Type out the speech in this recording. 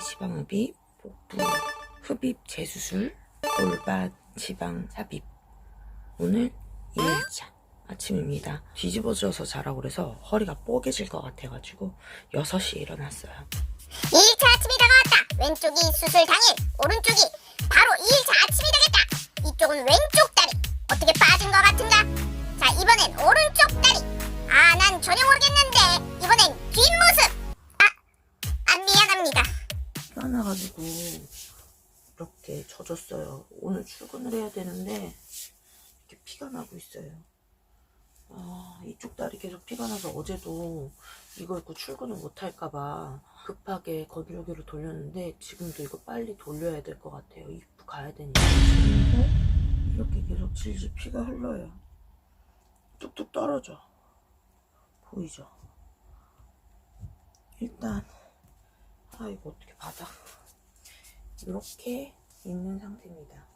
지방 흡입, 복부, 흡입 재수술, 골반 지방 삽입. 오늘 1차 아침입니다. 뒤집어져서 자라고 그래서 허리가 뽀개질 것 같아가지고 6시에 일어났어요. 2차 아침이 다가왔다. 왼쪽이 수술 당일, 오른쪽이 바로 2차 아침이 되겠다. 이쪽은 왼쪽 피가 나가지고 이렇게 젖었어요. 오늘 출근을 해야 되는데 이렇게 피가 나고 있어요. 아, 이쪽 다리 계속 피가 나서 어제도 이거 입고 출근을 못 할까봐 급하게 건조기로 돌렸는데 지금도 이거 빨리 돌려야 될 것 같아요. 입고 가야 되니까. 지금도 이렇게 계속 질질 피가 흘러요. 뚝뚝 떨어져. 보이죠? 일단 아 이거 어떻게 받아? 이렇게 있는 상태입니다